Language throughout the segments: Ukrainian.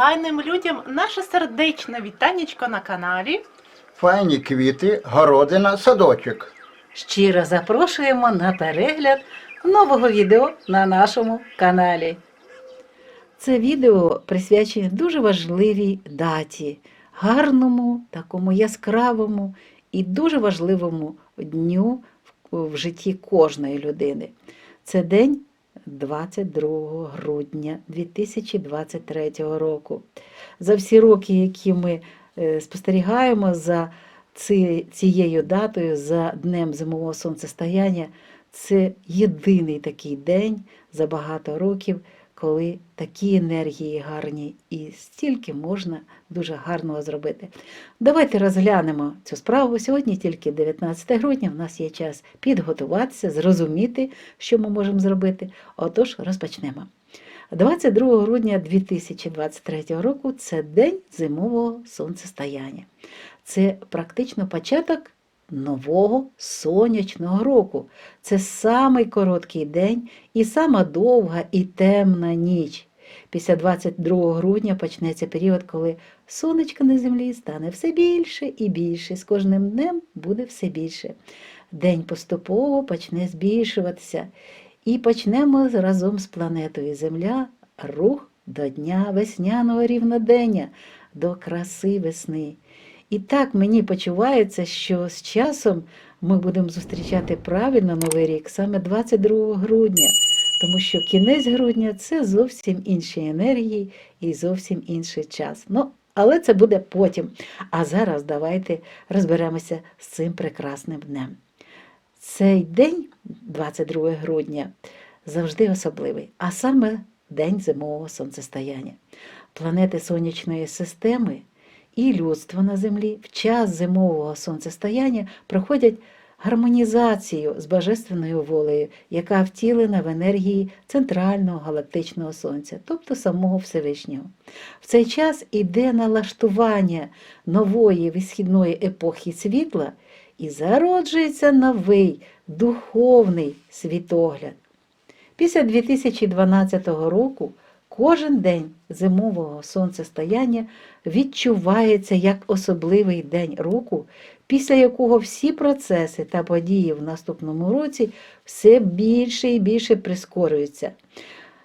файним людям наше сердечне вітанечко на каналі. Файні квіти, городина, садочок. Щиро запрошуємо на перегляд нового відео на нашому каналі. Це відео присвячене дуже важливій даті, гарному, такому яскравому і дуже важливому дню в в житті кожної людини. Це день 22 грудня 2023 року. За всі роки, які ми е, спостерігаємо за цією датою, за Днем зимового сонцестояння, це єдиний такий день за багато років, коли такі енергії гарні і стільки можна дуже гарного зробити. Давайте розглянемо цю справу. Сьогодні тільки 19 грудня, в нас є час підготуватися, зрозуміти, що ми можемо зробити. Отож, розпочнемо. 22 грудня 2023 року це день зимового сонцестояння. Це практично початок нового сонячного року. Це самий короткий день і сама довга і темна ніч. Після 22 грудня почнеться період, коли сонечко на землі стане все більше і більше. З кожним днем буде все більше. День поступово почне збільшуватися. І почнемо разом з планетою Земля рух до дня весняного рівнодення, до краси весни. І так мені почувається, що з часом ми будемо зустрічати правильно Новий рік саме 22 грудня, тому що кінець грудня це зовсім інші енергії і зовсім інший час. Ну, але це буде потім. А зараз давайте розберемося з цим прекрасним днем. Цей день, 22 грудня, завжди особливий, а саме день зимового сонцестояння. Планети сонячної системи і людство на Землі в час зимового сонцестояння проходять гармонізацію з божественною волею, яка втілена в енергії центрального галактичного сонця, тобто самого Всевишнього. В цей час іде налаштування нової висхідної епохи світла і зароджується новий духовний світогляд. Після 2012 року кожен день зимового сонцестояння відчувається як особливий день року, після якого всі процеси та події в наступному році все більше і більше прискорюються.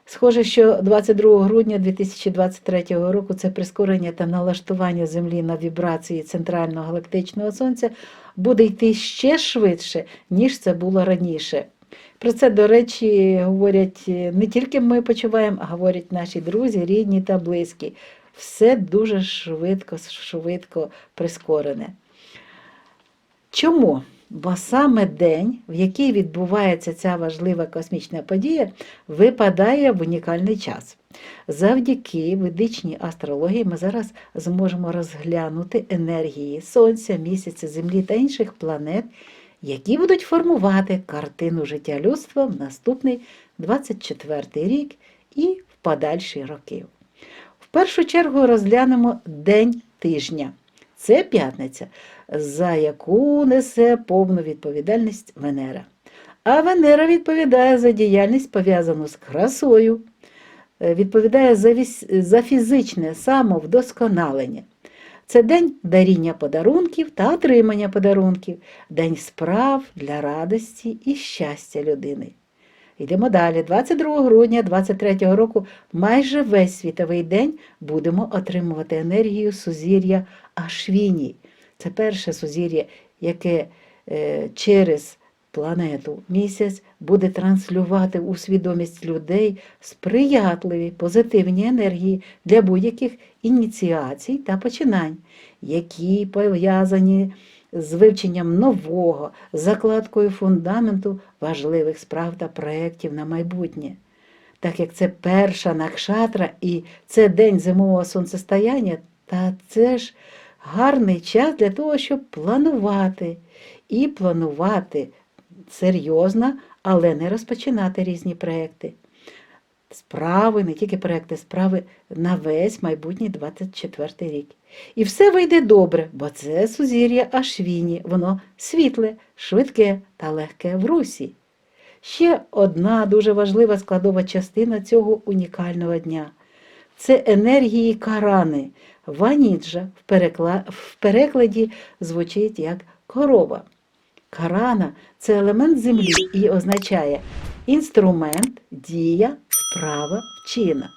Схоже, що 22 грудня 2023 року це прискорення та налаштування Землі на вібрації центрального галактичного сонця буде йти ще швидше, ніж це було раніше. Про це, до речі, говорять е, не тільки ми почуваємо, а говорять наші друзі, рідні та близькі. Все дуже швидко, швидко прискорене. Чому? Бо саме день, в який відбувається ця важлива космічна подія, випадає в унікальний час. Завдяки ведичній астрології ми зараз зможемо розглянути енергії Сонця, місяця, Землі та інших планет, які будуть формувати картину життя людства в наступний 24 рік і в подальші роки. В першу чергу розглянемо день тижня. Це п'ятниця, за яку несе повну відповідальність Венера. А Венера відповідає за діяльність, пов'язану з красою, відповідає за фізичне самовдосконалення. Це день даріння подарунків та отримання подарунків, день справ для радості і щастя людини. Йдемо далі. 22 грудня 23 року майже весь світовий день будемо отримувати енергію сузір'я Ашвіні. Це перше сузір'я, яке е, через планету місяць буде транслювати у свідомість людей сприятливі позитивні енергії для будь-яких ініціацій та починань, які пов'язані з вивченням нового, закладкою фундаменту важливих справ та проєктів на майбутнє. Так як це перша накшатра і це день зимового сонцестояння, та це ж гарний час для того, щоб планувати і планувати серйозно, але не розпочинати різні проекти. Справи, не тільки проекти, справи на весь майбутній 24 рік. І все вийде добре, бо це сузір'я Ашвіні, воно світле, швидке та легке в русі. Ще одна дуже важлива складова частина цього унікального дня. це енергії карани. Ваніджа в перекладі звучить як корова. Карана це елемент землі і означає інструмент, дія, справа, вчинок.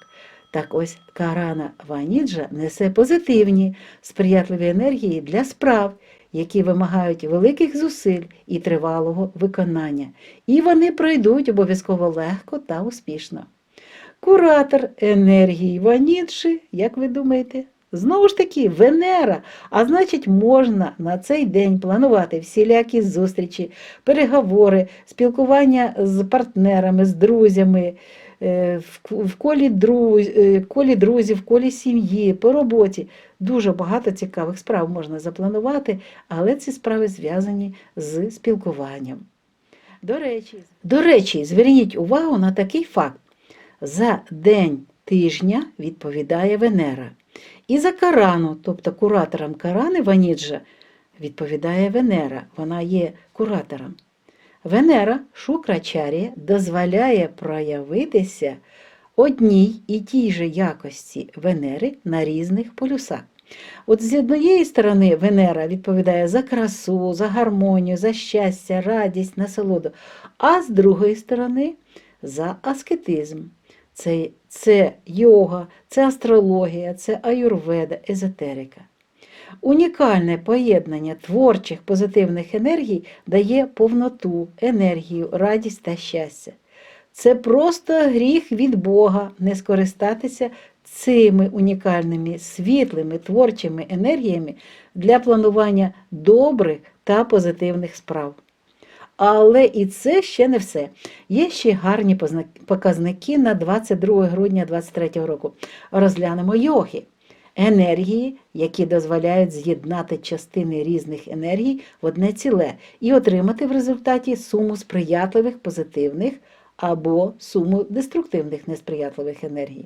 Так ось карана Ваніджа несе позитивні, сприятливі енергії для справ, які вимагають великих зусиль і тривалого виконання, і вони пройдуть обов'язково легко та успішно. Куратор енергії Ваніджі, як ви думаєте? Знову ж таки, Венера, а значить, можна на цей день планувати всілякі зустрічі, переговори, спілкування з партнерами, з друзями, е, в колі, друз, е, колі друзів, в колі сім'ї, по роботі. Дуже багато цікавих справ можна запланувати, але ці справи зв'язані з спілкуванням. До речі, до речі, зверніть увагу на такий факт. За день тижня відповідає Венера. І за Карану, тобто куратором Карани Ваніджа, відповідає Венера. Вона є куратором. Венера Шукрачарія дозволяє проявитися одній і тій же якості Венери на різних полюсах. От з однієї сторони Венера відповідає за красу, за гармонію, за щастя, радість, насолоду, а з другої сторони за аскетизм. Це, це йога, це астрологія, це аюрведа, езотерика. Унікальне поєднання творчих позитивних енергій дає повноту, енергію, радість та щастя. Це просто гріх від Бога не скористатися цими унікальними світлими творчими енергіями для планування добрих та позитивних справ. Але і це ще не все. Є ще гарні показники на 22 грудня 2023 року. Розглянемо йоги. Енергії, які дозволяють з'єднати частини різних енергій в одне ціле і отримати в результаті суму сприятливих позитивних або суму деструктивних несприятливих енергій.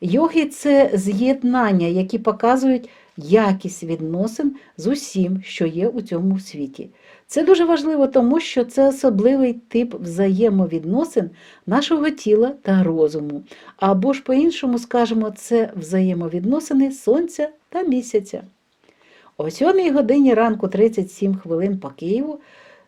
Йоги це з'єднання, які показують якість відносин з усім, що є у цьому світі. Це дуже важливо, тому що це особливий тип взаємовідносин нашого тіла та розуму. Або ж по-іншому скажемо, це взаємовідносини Сонця та місяця. О 7 годині ранку 37 хвилин по Києву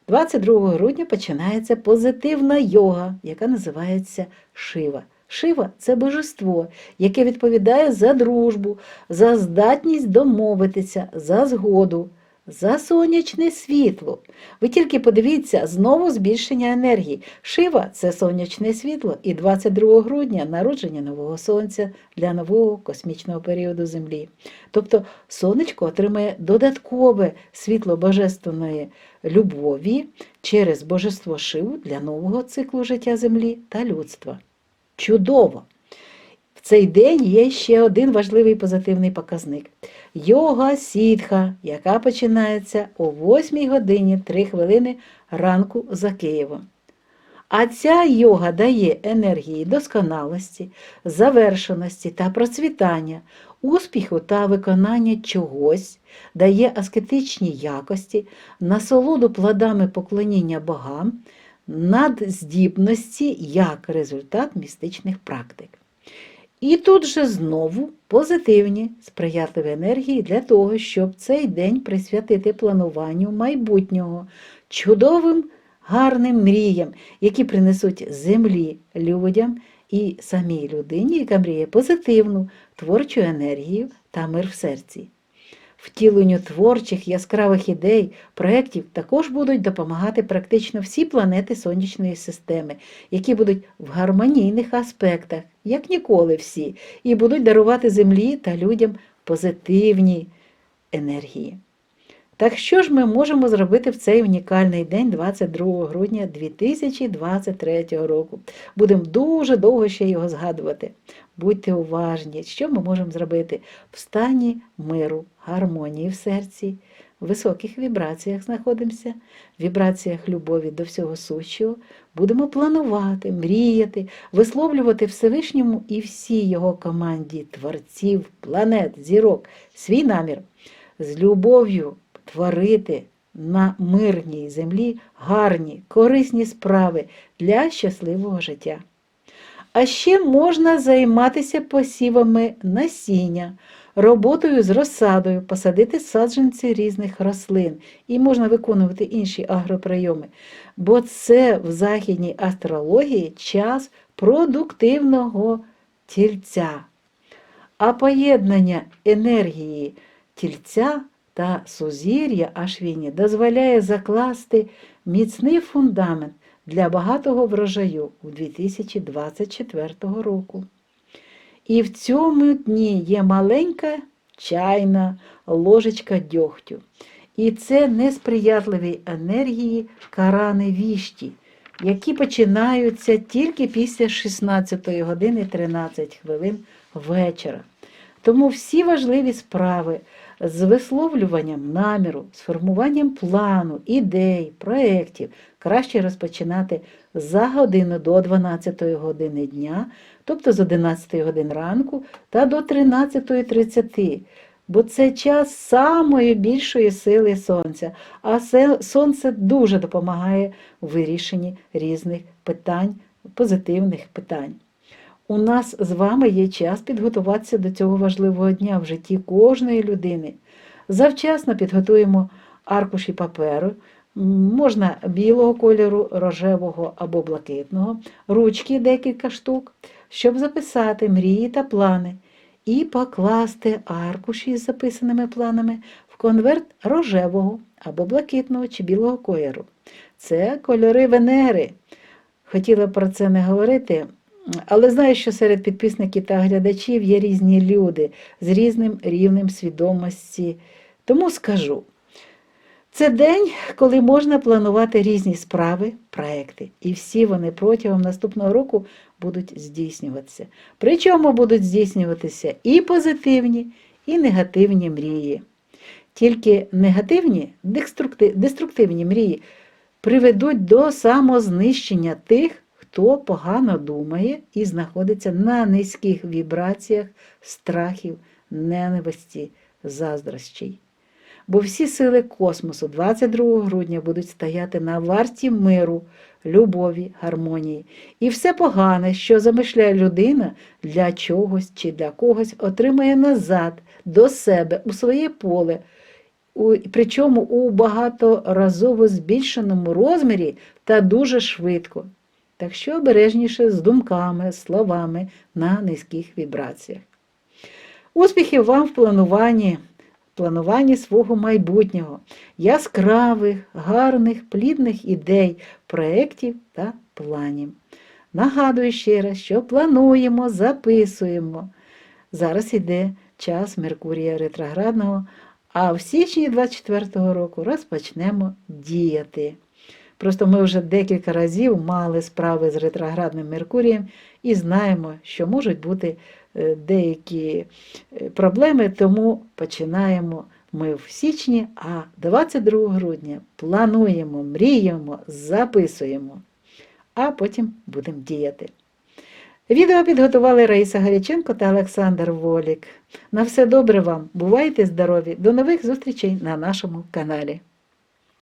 22 грудня починається позитивна йога, яка називається Шива. Шива це божество, яке відповідає за дружбу, за здатність домовитися, за згоду, за сонячне світло. Ви тільки подивіться, знову збільшення енергії. Шива це сонячне світло, і 22 грудня народження нового сонця для нового космічного періоду Землі. Тобто сонечко отримає додаткове світло божественної любові через божество Шиву для нового циклу життя Землі та людства. Чудово! В цей день є ще один важливий позитивний показник йога сітха, яка починається о 8 годині 3 хвилини ранку за Києвом. А ця йога дає енергії досконалості, завершеності та процвітання, успіху та виконання чогось, дає аскетичні якості, насолоду плодами поклоніння богам, надздібності як результат містичних практик. І тут же знову позитивні сприятливі енергії для того, щоб цей день присвятити плануванню майбутнього, чудовим гарним мріям, які принесуть землі людям і самій людині, яка мріє позитивну творчу енергію та мир в серці. Втіленню творчих яскравих ідей, проєктів також будуть допомагати практично всі планети Сонячної системи, які будуть в гармонійних аспектах, як ніколи всі, і будуть дарувати Землі та людям позитивні енергії. Так що ж ми можемо зробити в цей унікальний день 22 грудня 2023 року? Будемо дуже довго ще його згадувати. Будьте уважні, що ми можемо зробити в стані миру, гармонії в серці, в високих вібраціях знаходимося, в вібраціях любові до всього сущого. Будемо планувати, мріяти, висловлювати Всевишньому і всій його команді творців, планет, зірок свій намір з любов'ю творити на мирній землі гарні, корисні справи для щасливого життя. А ще можна займатися посівами насіння, роботою з розсадою, посадити саджанці різних рослин і можна виконувати інші агроприйоми, бо це в західній астрології час продуктивного тільця. А поєднання енергії тільця та сузір'я Ашвіні дозволяє закласти міцний фундамент для багатого врожаю у 2024 року. І в цьому дні є маленька чайна ложечка дьогтю. І це несприятливі енергії карани вішті, які починаються тільки після 16 години 13 хвилин вечора. Тому всі важливі справи з висловлюванням наміру, з формуванням плану, ідей, проєктів краще розпочинати за годину до 12 години дня, тобто з 11 годин ранку та до 13.30, бо це час самої більшої сили сонця, а сонце дуже допомагає у вирішенні різних питань, позитивних питань. У нас з вами є час підготуватися до цього важливого дня в житті кожної людини. Завчасно підготуємо аркуші паперу, можна білого кольору, рожевого або блакитного, ручки декілька штук, щоб записати мрії та плани і покласти аркуші з записаними планами в конверт рожевого або блакитного чи білого кольору. Це кольори Венери. Хотіла про це не говорити, але знаю, що серед підписників та глядачів є різні люди з різним рівнем свідомості. Тому скажу. Це день, коли можна планувати різні справи, проекти, і всі вони протягом наступного року будуть здійснюватися. Причому будуть здійснюватися і позитивні, і негативні мрії. Тільки негативні, деструктивні мрії приведуть до самознищення тих, хто погано думає і знаходиться на низьких вібраціях страхів, ненависті, заздрощів. Бо всі сили космосу 22 грудня будуть стояти на варті миру, любові, гармонії. І все погане, що замишляє людина для чогось чи для когось, отримає назад до себе у своє поле, у, причому у багаторазово збільшеному розмірі та дуже швидко. Так що обережніше з думками, словами на низьких вібраціях. Успіхів вам в плануванні, плануванні свого майбутнього, яскравих, гарних, плідних ідей, проєктів та планів. Нагадую ще раз, що плануємо, записуємо. Зараз іде час Меркурія ретроградного, а в січні 24-го року розпочнемо діяти. Просто ми вже декілька разів мали справи з ретроградним Меркурієм і знаємо, що можуть бути е, деякі е, проблеми, тому починаємо ми в січні, а 22 грудня плануємо, мріємо, записуємо, а потім будемо діяти. Відео підготували Раїса Гаряченко та Олександр Волік. На все добре вам, бувайте здорові! До нових зустрічей на нашому каналі.